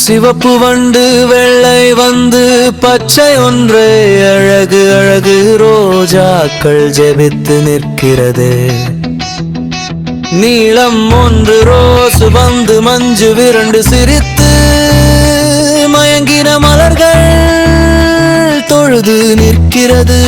சிவப்பு வண்டு வெள்ளை வந்து பச்சை ஒன்றே அழகு அழகு ரோஜாக்கள் ஜெபித்து நிற்கிறது. நீளம் ஒன்று ரோசு வந்து மஞ்சு விரண்டு சிரித்து தொழுது நிற்கிறது.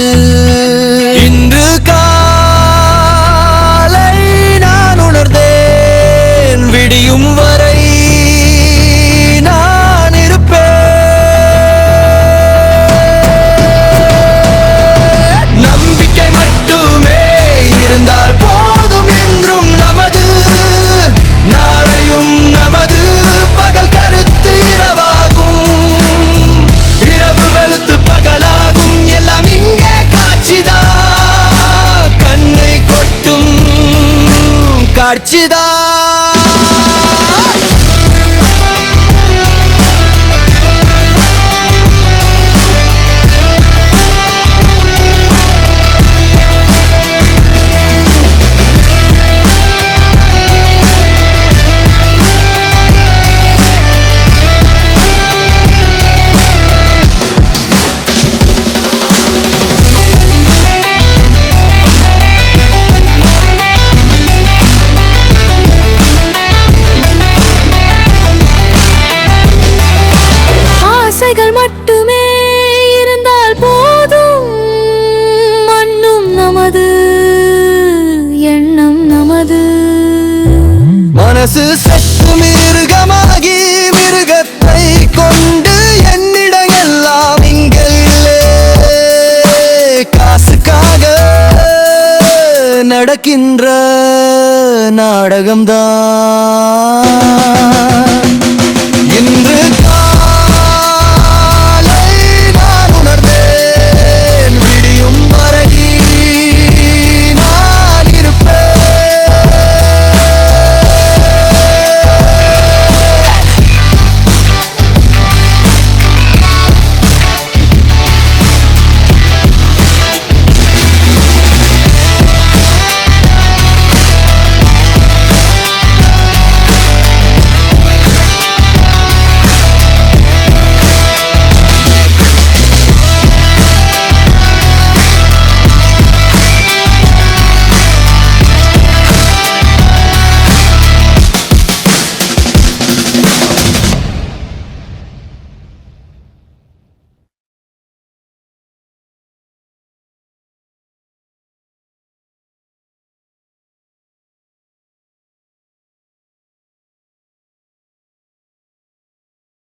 காட்சிதான் மனசு சற்று மிருகமாகி மிருகத்தை கொண்டு என்னிட எல்லாம் இங்கில்லே. காசுக்காக நடக்கின்ற நாடகம்தான்.